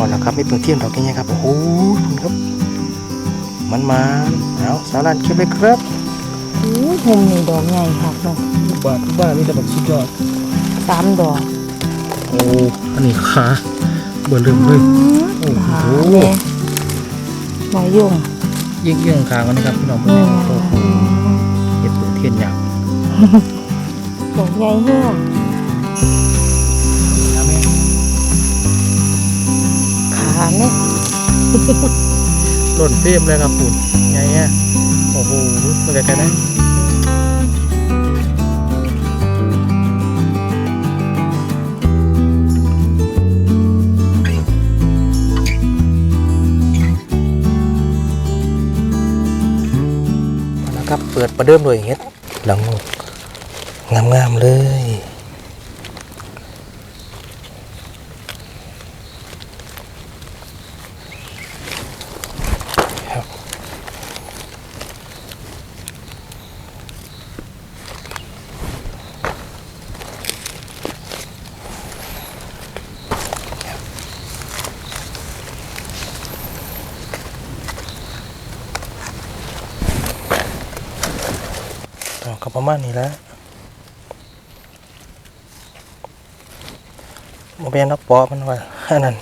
อแล้วครับไม่เปิดเทียมดอกยังไงครับโอ้โหคุณครับ มันมาเอาสารันเก็บเลยครับอู้หุมนี่ดอกใหญ่ครับเนาะทุกบาททุกบ้านนี่แต่แบบสุดยอดสามดอกโอ้อันนี้ขาเบอร์เริ่มเลยโอ้โหหาเนี่ยหมอยยุ่งยิ่งยิ่งขางกันนะครับพี่น้องเพื่อนโอ้โหเห็ดเปิดเทียนยาวดอกใหญ่แห้ง ขาเนี่ยหล่นเต็มเลยครับปุ่นไงเนี่ยโอ้โหมาไกลๆนะเอาละครับเปิดประเดิมเลยเฮ็ดหลังงามๆเลย ประมาณนี้แหล้วโมเป็นนักปอมันว่าอันนั้น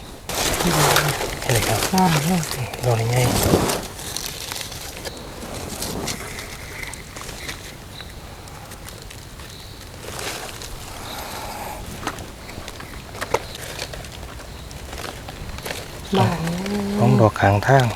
เห็นเลยครับอ่าเนี่ยโดนยังไงบ้านต้องดอกขางทาง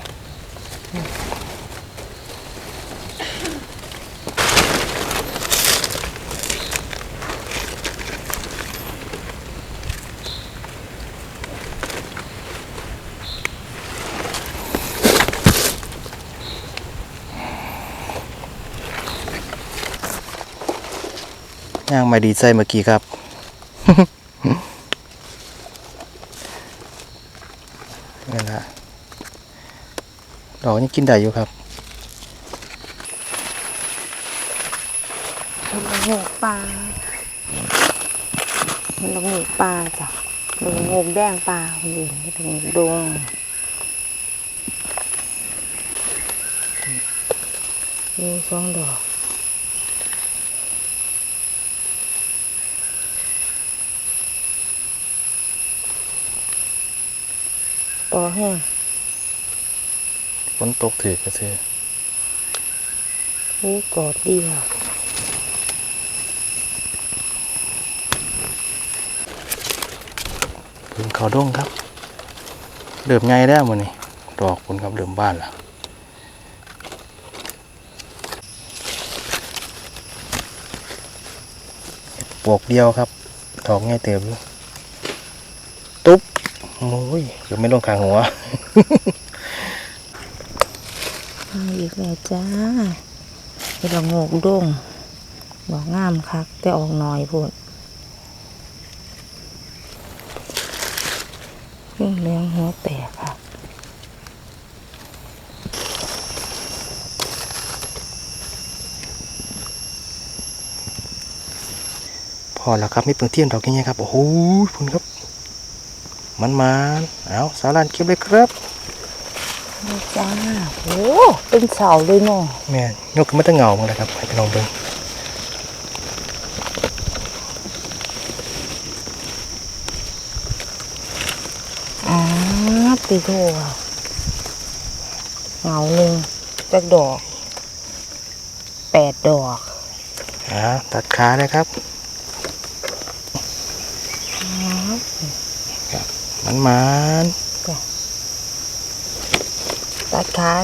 ย่างมาดีใจเมื่อกี้ครับนี่นละดอกนี่กินได้อยู่ครับละโงกปลาละโงกปลาจ้ะละโงกแดงปลาคนอื่นละโงกดงดูสองดอก ต่อแห้งฝนตกถือกระซื้อโอ้กรอบดีอะพึ่งเขาด้งครับเริ่มไงแล้วมันนี่ดอกผลครับเริ่มบ้านละปวกเดียวครับ ดอกง่ายเติบอยู่ตุ๊บ โอ้ยเกือบไม่ลงคางหัวมาอีกแล้วจ้าเป็นละโงกดงดอกงามคัก แต่ออกหน่อยพูดเรื่องเลี้ยงหัวแตกค่ะพอแล้วครับไม่เปิดเทียนดอกยังไงครับ โอ้โหคุณครับ มันมาเอาสารันเก็บเลยครับนี่จ้าโอ้เป็นเสาเลยเนาะแม่นยกขึ้นมาตั้งเงามาเลยครับให้พี่น้องเบิ่งอ้าตีโทอะเหงาหนึ่งจากดอกแปดดอกอ่าตัดขาเลยครับ มันมานตัดขา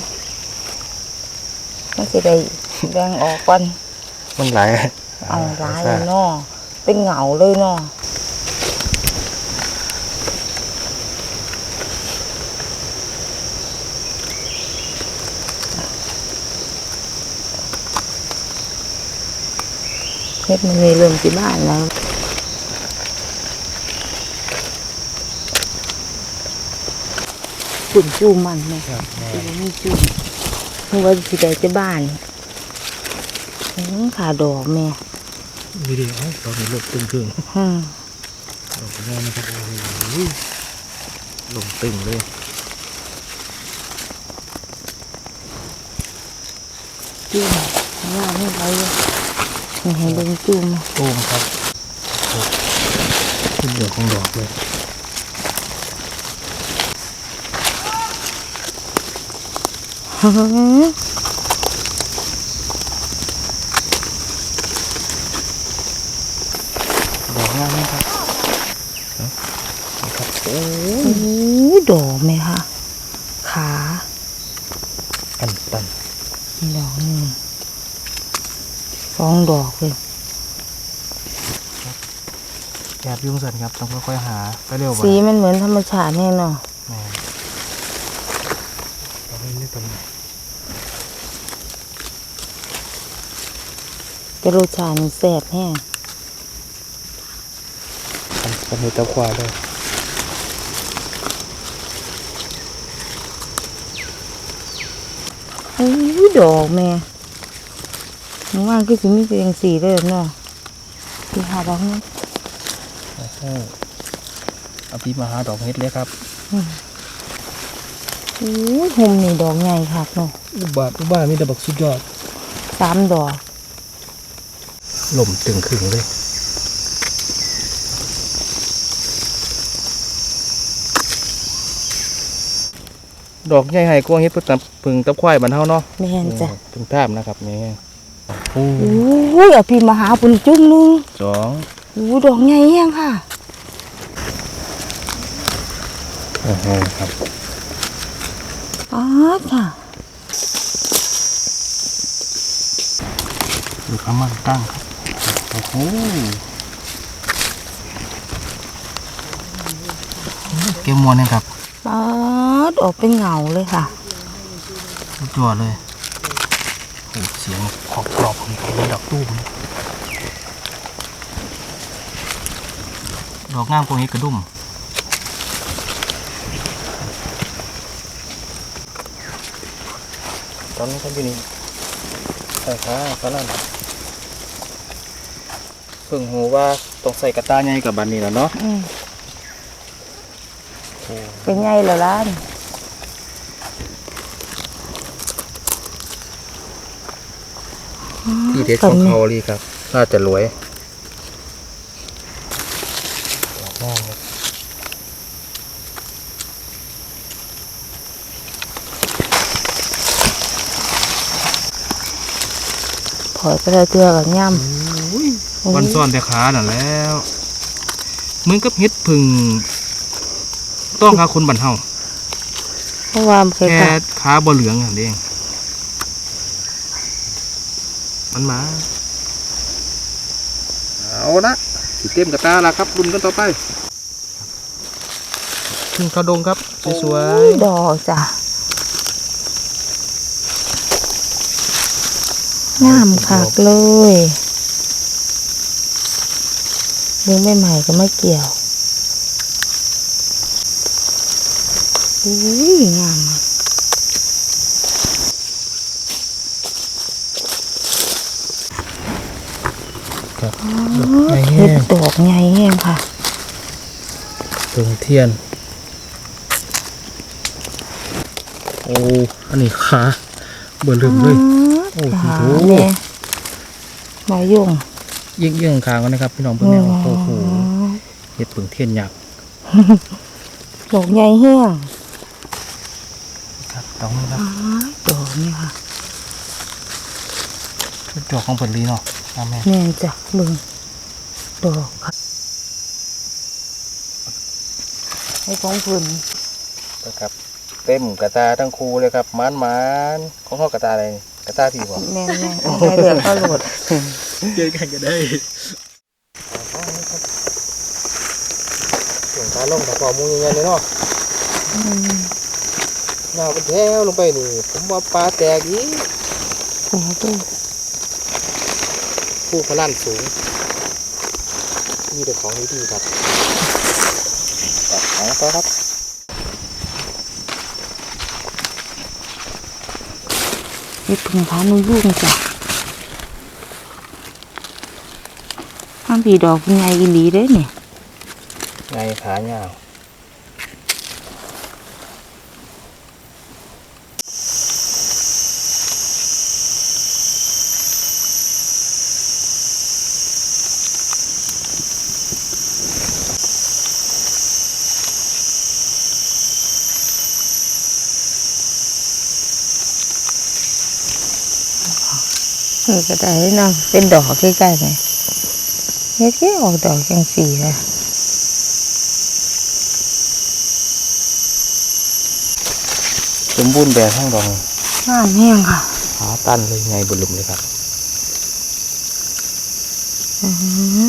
ไม่สิได้แบ่งออกก่อนมันไหลายเอาร้ายเลยเนาะเป็นเหงาเลยเนาะเฮ็ดมันมีเริ่มที่บ้านแล้ว ฝุ่นจูมันไหมครับแม่ที่บ่มีจูเพราะว่าสิได้ที่บ้านอืมขาดอกแม่วิดีโอตอนนี้ลบตึงครึ่งอืมดอกแม่นะครับโอ้โหลมตึงเลยจุ่มงามไม่ไรเลยนี่ให้เบิ่งจุ่มโอ้มครับขึ้นเหลืองของดอกเลย ดอกงามไหมครับนี่ครับโอ้โอ้ดอกไหมคะขาตันตันดอกหนึ่งสองดอกเลยแอบยุ่งสันครับ ต้องค่อยๆหาไปเร็วบ่สีมันเหมือนธรรมชาติแน่เนอน แม่เราไม่ได้ตรงไหน แต่รสชาติมันแซ่บแห้งมันเป็นเตาควายเลยโอ้ยดอกแม่หนูว่าคือสิมีเป็นสีเลยเนาะที่หาดอกนี้โอ้โหเอาพี่มาหาดอกเฮ็ดเลยครับโอ้ยห่มนี่ดอกใหญ่คักเนาะอุบาทอุบาทมีแต่บักสุดยอดสามดอก ลมตึงขึงเลยดอกใหญ่ไห้กวางเฮ็ดเพิ่งตับเพิ่งตับควายบ้านเฮาเนาะแม่นจ้ะเพิ่งตามนะครับนี่โอ้โอ้ยเอาพี่มาหาปุ่นจุ้มหนึงสองโอ้ดอกใหญ่แห้งค่ะโอ้โหครับอ๋อค่ะดูคำมันตั้งครับโอ้โหเกมมวนเนี่ยครับป๊าดออกเป็นเงาเลยค่ะสุดยอดเลยโอ้เสียงขอบกรอบของดอกตู้มดอกงามกว่านี้กระดุมตอนนี้เขาอยู่นี่ใส่ขาฝรั่ง เพิ่งหูว่าต้องใส่กระตาใหญ่กับบันนี้แล้วเนาะอืมเป็นไงล่ะล้านที่เด็ดของเขาลีครับ น่าจะรวยดอกงามเลยถอยไปเลยเตือกับย่ำ วันซ่อนแต่ขาน่ะแล้วเหมือนกับเฮ็ดพึ่งต้องขาคนบันเฮาเพราะว่ามันเคยแค่กัดขาบ่เหลืองอย่างเดียวมันมาเอาละสิเต็มกระตาละครับรุนกันต่อไปขึ้นเข้าดงครับสวยดอกจ้ะงามคักเลย ดึงไม่ใหม่ก็ไม่เกี่ยวอุ้ยงามอะๆครับดอกไม้เห็แห้ดงดอกใหญ่แห้งค่ะถึงเทียน โอ้ อันนี้ขาเบื่อลืมเลย โอ้โหขาเนี่ยหมายง ยิ่งยิ่งคางกันนะครับ พี่น้องเพื่อนแม่โอ้โหเห็ดผึ่งเทียนยักษ์ดอกใหญ่แห้งครับต้องนี่ครับดอกนี่ค่ะชุดดอกของผลลีเนาะนะแม่แม่นจ้ะเบิ่งดอกค่ะให้ของเพื้นนะครับเต็มกระตาทั้งคู่เลยครับมันมันๆของเขากระตาอะไรกระตาพี่บอกแม่นแม่นเอาไปเดือดก็โหลด เจอกันก็ได้เสียงตาลงตาปอมูยังไงเลยเนาะอืมหน้าเป็นแถวลงไปนี่ผมว่าปลาแตกอีกโอ้โหผู้พลันสูงนี่เป็นของดีๆครับเอาไปครับนี่ถุงผ้านุ่งยุ่งจ้ะ บีดอกใหญ่อีหลีเด้เนี่ยใหญ่ขาเงาก็ได้เนาะเป็นดอกใกล้ๆไง เฮ็ดแค่ออกดอกจังสี่ค่ะสมบูรณ์แบบทั้งดอกงามแห้งค่ะหาตันเลยไงบุลุมเลยครับอื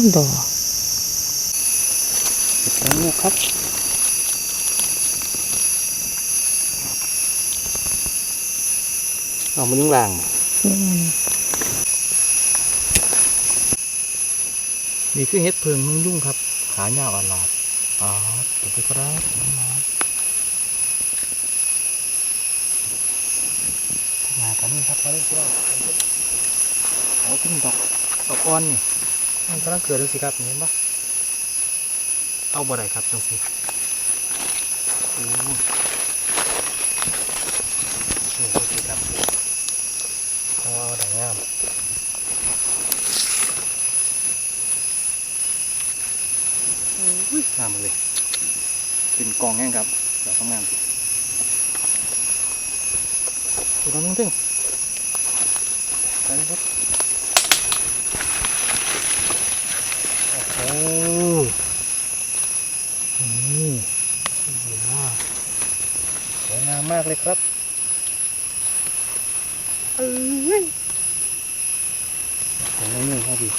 อดอกเก็บลูกครับเอามันยุ่งล่างแม่น นี่คือเห็ดเพิงนุ่งยุ่งครับ ขาหญ้าอ่อนลาดอ๋อเก็บไปครับมามากันนี่ครับมาเลยครับโอ้ขึ้นดอกดอกอ่อนนี่มันกำลังเกิดเลยสิครับเห็นปะเอาบ่ได้ครับจังสิโอ้นี่ดูสิครับโอ้ดอกงาม อุ้ยงามเลยเป็นกองแห้งครับเดี๋ยวทำงานสิดูน้ำตึ้งไปเลยครับโอ้โหนี่เดี๋ยวสวยงามมากเลยครับเอ้ยของน้องนี่ครับพี่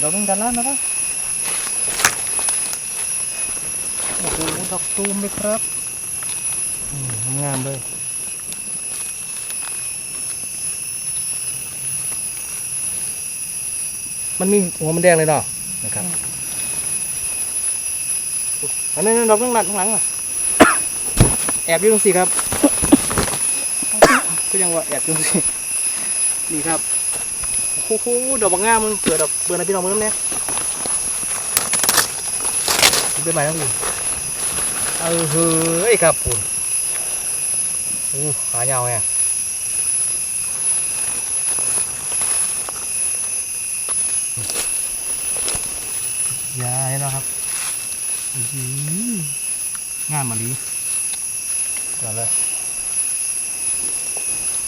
เราต้องดันล้านนะปะโอ้โห ดอกตูมเลยครับอืมงามเลยมันมีหัวมันแดงเลยเนาะนะครับอันนั้นดอกข้างหลังข้างหลังอะแอบอยู่ตรงสิครับก็ยังว่าแอบอยู่ตรงสินี่ครับโอ้โหดอกบางงามมึงเปิดดอกเปิดอะไรพี่น้องมึงน้ำเนี่ยเป็นใหม่แล้วพี่ เออเฮ้ยครับคุณอู้หายาวไงยาเห็นแล้วครับอื้อหืองามมาลีก่อนเลย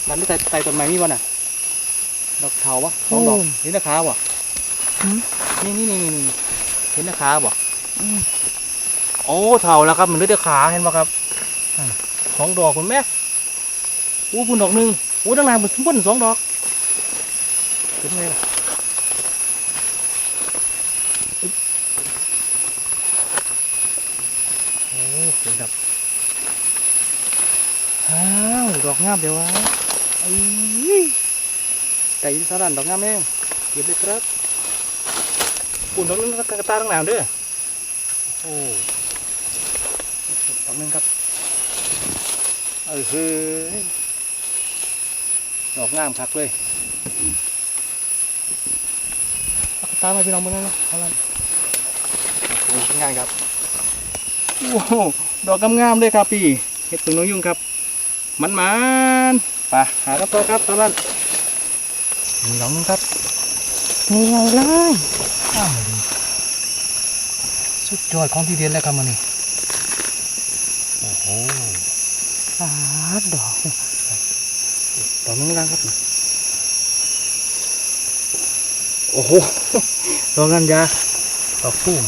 มันไม่ใส่ใส่ต้นไม้มีวะน่ะดอกเทาวะสองดอกเห็นราคาวะนี่นี่นี่นี่นี่เห็นราคาวะอืม โอ้เท่าแล้วครับมันเหลือแต่ขาเห็นป่ะครับสองดอกคุณแม่อู้ปุ่นดอกหนึ่งอู้ตั้งนานปุ่นปุ่นสองดอกเห็นไหมล่ะโอ้เห็นครับอ้าวดอกงามเดี๋ยววะเอ้แต่ยินสารันดอกงามแม่งเก็บเลยครับปุ่นดอกนึงก็กระตาตั้งนานเด้อโอ้ อกนึงครับ เออเฮ้ยดอกงามคักเลยตามมาพี่น้องมึงนั่นนะเอาละงานครับว้าวดอกงามๆเลยครับพี่เห็ดตึงน้องยุ่งครับ มันมันๆไปหาครับต่อครับตอนนั้นมีดอกหนึงครับนี่ไงเลยอ้าวดีสุดยอดของที่เรียนแล้วครับมันนี่ โอ้โหสาดอกดอกนึงล่างครับ โอ้โหดอกงันยาดอกตุ้ม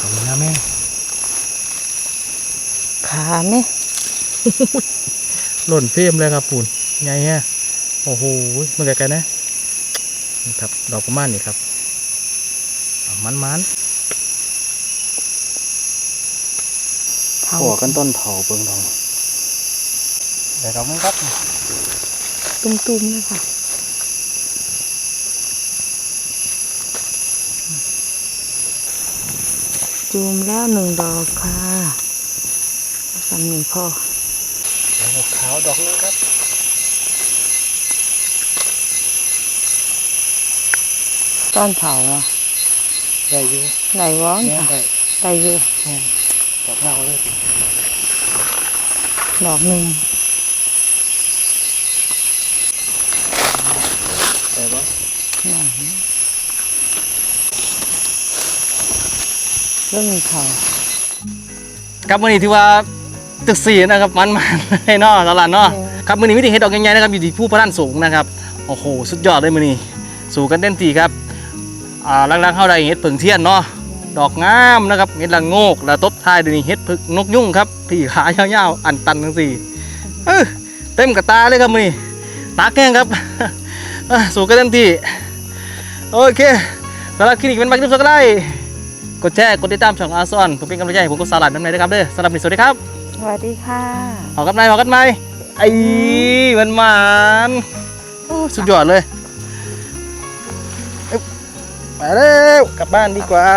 ดอกนี้นะแม่ขาไหมหล่นเฟรมเลยครับปูนไงฮะโอ้โหมันไกลๆนะ ครับ ดอกประมาณนี้ครับอมันมัน เท่าหัวกันต้นเถาเบิ่งทองเดี๋ยวเราไม่ครับตุ้มๆเลยค่ะจูมแล้วหนึ่งดอกค่ะสำนีพ่อดอกขาวดอกนึงครับต้นเผาอะได้อยู่ไหนวะแม่ค่ะได้ได้อยู่แม่ ดอกเงาเลยดอกหนึ่งแต่ว่าไหนเรื่องมีเผาครับวันนี้ถือว่าตึกสี่นะครับมันมันเลยเนาะตลาดเนาะเออครับมือนี้วิธีเห็ดดอกใหญ่ๆนะครับอยู่ที่ผู้พระด้านสูงนะครับโอ้โหสุดยอดเลยมือนี้ สู่กันเต้นตีครับอ่าลังๆเข้าได้เห็ดเผิงเทียนเนาะ ดอกงามนะครับเห็ดละโงกแล้วตบท้ายด้วยนี่เห็ดผึกนกยุ่งครับที่ขายาวๆอันตันทั้งสี่เออเต็มกระตาเลยครับมือนี้ตาแกงครับเอ้อสู่กันเต็มที่โอเคสำหรับคลินิกเป็นบักดิบสักได้กดแชร์กดติดตามช่องอาซอนเพื่อเป็นกำลังใจให้ผมกับสาลัดน้ำในด้วยครับเด้อสำหรับวันนี้สวัสดีครับสวัสดีค่ะหอกันไหมหอกันไหมไอ้มันหมานโอ้สุดยอดเลยเอ้ยไปเร็วกลับบ้านดีกว่า